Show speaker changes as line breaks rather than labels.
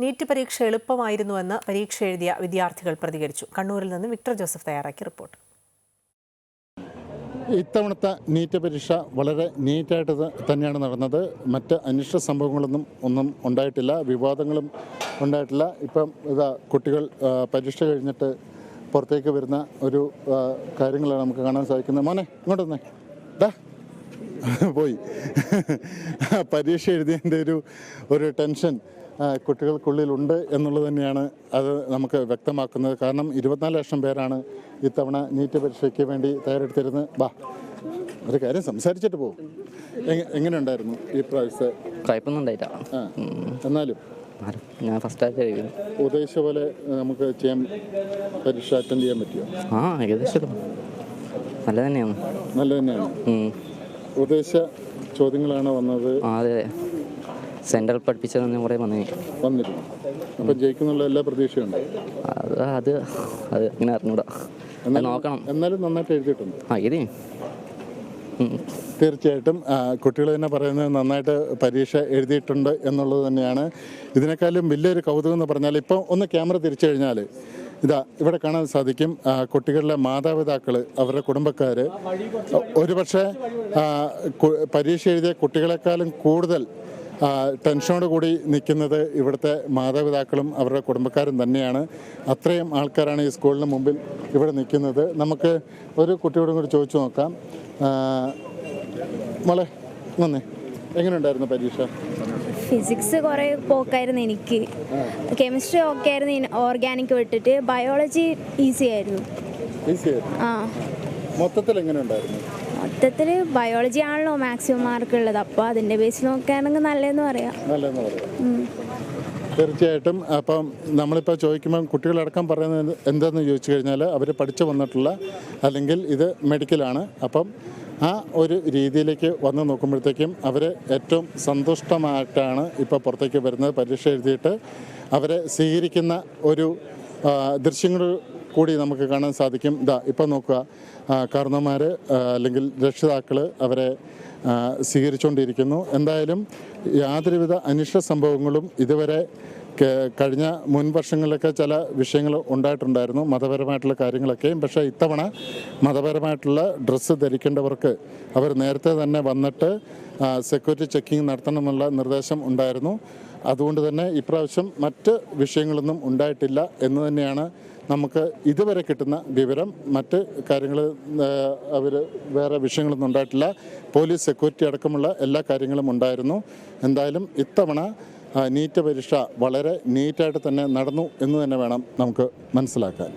NEET പരീക്ഷ എളുപ്പമായിരുന്നുവെന്ന് പരീക്ഷ എഴുതിയ വിദ്യാർത്ഥികൾ പ്രതികരിച്ചു. കണ്ണൂരിൽ നിന്ന് വിക്ടർ ജോസഫ് തയ്യാറാക്കിയ റിപ്പോർട്ട്.
ഇത്തവണത്തെ നീറ്റ് പരീക്ഷ വളരെ നീറ്റായിട്ട് തന്നെയാണ് നടന്നത്. മറ്റ് അനിഷ്ട സംഭവങ്ങളൊന്നും ഒന്നും ഉണ്ടായിട്ടില്ല. വിവാദങ്ങളും ഉണ്ടായിട്ടില്ല. ഇപ്പം ഇതാ കുട്ടികൾ പരീക്ഷ കഴിഞ്ഞിട്ട് പുറത്തേക്ക് വരുന്ന ഒരു കാര്യങ്ങളാണ് നമുക്ക് കാണാൻ സാധിക്കുന്നത്. മോനെ ഇങ്ങോട്ട് വന്നേ. ദാ. പോയി. പരീക്ഷ എഴുതിയതിന്റെ ഒരു ഒരു ടെൻഷൻ. കുട്ടികൾക്കുള്ളിലുണ്ട് എന്നുള്ളത് തന്നെയാണ് അത് നമുക്ക് വ്യക്തമാക്കുന്നത്. കാരണം ഇരുപത്തിനാല് ലക്ഷം പേരാണ് ഇത്തവണ നീറ്റ് പരീക്ഷയ്ക്ക് വേണ്ടി തയ്യാറെടുത്തിരുന്നത്. ബാ ഒരു കാര്യം സംസാരിച്ചിട്ട് പോകും എങ്ങനെ ഉണ്ടായിരുന്നു ഈ പ്രാവശ്യത്തെ?
കുഴപ്പമൊന്നും ഉണ്ടായില്ല.
എന്നാലും?
ഞാൻ ഫസ്റ്റ് ആയിട്ട്
ഉദ്ദേശിച്ച പോലെ നമുക്ക് ചെയ്യാൻ പരീക്ഷ അറ്റൻഡ് ചെയ്യാൻ പറ്റുമോ
ആ ഏകദേശം. നല്ല തന്നെയാണ്.
നല്ല തന്നെയാണ്. ഉദ്ദേശിച്ച ചോദ്യങ്ങളാണ് വന്നത്.
അതെ അതെ. സെൻട്രൽ പഠിപ്പിച്ചതെന്ന് കുറേ വന്നു
വന്നിരുന്നു. അപ്പം ജയിക്കുന്നുള്ള എല്ലാ പ്രതീക്ഷയുണ്ട്?
അത് അത് അത് ഇങ്ങനെ അറിഞ്ഞൂടാ. നോക്കണം.
എന്നാലും നന്നായിട്ട് എഴുതിയിട്ടുണ്ട്.
ആ എഴുതി ഉം.
തീർച്ചയായിട്ടും കുട്ടികൾ തന്നെ പറയുന്നത് നന്നായിട്ട് പരീക്ഷ എഴുതിയിട്ടുണ്ട് എന്നുള്ളത് തന്നെയാണ്. ഇതിനേക്കാളും വലിയൊരു കൗതുകം എന്ന് പറഞ്ഞാൽ ഇപ്പം ഒന്ന് ക്യാമറ തിരിച്ചു കഴിഞ്ഞാൽ ഇതാ ഇവിടെ കാണാൻ സാധിക്കും കുട്ടികളുടെ മാതാപിതാക്കൾ അവരുടെ കുടുംബക്കാർ ഒരുപക്ഷെ പരീക്ഷ എഴുതിയ കുട്ടികളെക്കാളും കൂടുതൽ ടെൻഷനോട് കൂടി നിൽക്കുന്നത് ഇവിടുത്തെ മാതാപിതാക്കളും അവരുടെ കുടുംബക്കാരും തന്നെയാണ്. അത്രയും ആൾക്കാരാണ് ഈ സ്കൂളിന് മുമ്പിൽ ഇവിടെ നിൽക്കുന്നത്. നമുക്ക് ഒരു കുട്ടിയോടും കൂടി ചോദിച്ചു നോക്കാം. മോളെ നന്ദി. എങ്ങനെയുണ്ടായിരുന്നു പരീക്ഷ?
ഫിസിക്സ് കുറേ പോക്കായിരുന്നു എനിക്ക്. കെമിസ്ട്രി ഓക്കെ ആയിരുന്നു ഓർഗാനിക് വിട്ടിട്ട്. ബയോളജി ഈസി ആയിരുന്നു. ആ.
മൊത്തത്തിൽ എങ്ങനെയുണ്ടായിരുന്നു
മൊത്തത്തിൽ ബയോളജി ആണല്ലോ മാക്സിമം മാർക്ക് ഉള്ളത്. അപ്പോൾ അതിന്റെ ബേസ് നോക്കുകയാണെങ്കിൽ നല്ലതെന്ന് പറയാം.
നല്ലതെന്ന് പറയാം.
ഉം.
തീർച്ചയായിട്ടും അപ്പം നമ്മളിപ്പോൾ ചോദിക്കുമ്പോൾ കുട്ടികളടക്കം പറയുന്നത് എന്താണെന്ന് ചോദിച്ചു കഴിഞ്ഞാൽ അവർ പഠിച്ചു വന്നിട്ടുള്ള അല്ലെങ്കിൽ ഇത് മെഡിക്കലാണ്. അപ്പം ആ ഒരു രീതിയിലേക്ക് വന്ന് നോക്കുമ്പോഴത്തേക്കും അവർ ഏറ്റവും സന്തുഷ്ടമായിട്ടാണ് ഇപ്പോൾ പുറത്തേക്ക് വരുന്നത്. പരീക്ഷ എഴുതിയിട്ട് അവരെ സ്വീകരിക്കുന്ന ഒരു ദൃശ്യങ്ങൾ കൂടി നമുക്ക് കാണാൻ സാധിക്കും. ഇതാ ഇപ്പം നോക്കുക. കാരണന്മാർ അല്ലെങ്കിൽ രക്ഷിതാക്കൾ അവരെ സ്വീകരിച്ചുകൊണ്ടിരിക്കുന്നു എന്തായാലും യാതൊരുവിധ അനിഷ്ട സംഭവങ്ങളും ഇതുവരെ കഴിഞ്ഞ മുൻ വർഷങ്ങളിലൊക്കെ ചില വിഷയങ്ങൾ ഉണ്ടായിട്ടുണ്ടായിരുന്നു മതപരമായിട്ടുള്ള കാര്യങ്ങളൊക്കെയും. പക്ഷേ ഇത്തവണ മതപരമായിട്ടുള്ള ഡ്രസ്സ് ധരിക്കേണ്ടവർക്ക് അവർ നേരത്തെ തന്നെ വന്നിട്ട് സെക്യൂരിറ്റി ചെക്കിംഗ് നടത്തണമെന്നുള്ള നിർദ്ദേശം ഉണ്ടായിരുന്നു. അതുകൊണ്ട് തന്നെ ഇപ്രാവശ്യം മറ്റ് വിഷയങ്ങളൊന്നും ഉണ്ടായിട്ടില്ല എന്ന് തന്നെയാണ് നമുക്ക് ഇതുവരെ കിട്ടുന്ന വിവരം. മറ്റ് കാര്യങ്ങൾ അവർ വേറെ വിഷയങ്ങളൊന്നും ഉണ്ടായിട്ടില്ല. പോലീസ് സെക്യൂരിറ്റി അടക്കമുള്ള എല്ലാ കാര്യങ്ങളും ഉണ്ടായിരുന്നു. എന്തായാലും ഇത്തവണ നീറ്റ് പരീക്ഷ വളരെ നീറ്റായിട്ട് തന്നെ നടന്നു എന്ന് തന്നെ വേണം നമുക്ക് മനസ്സിലാക്കാൻ.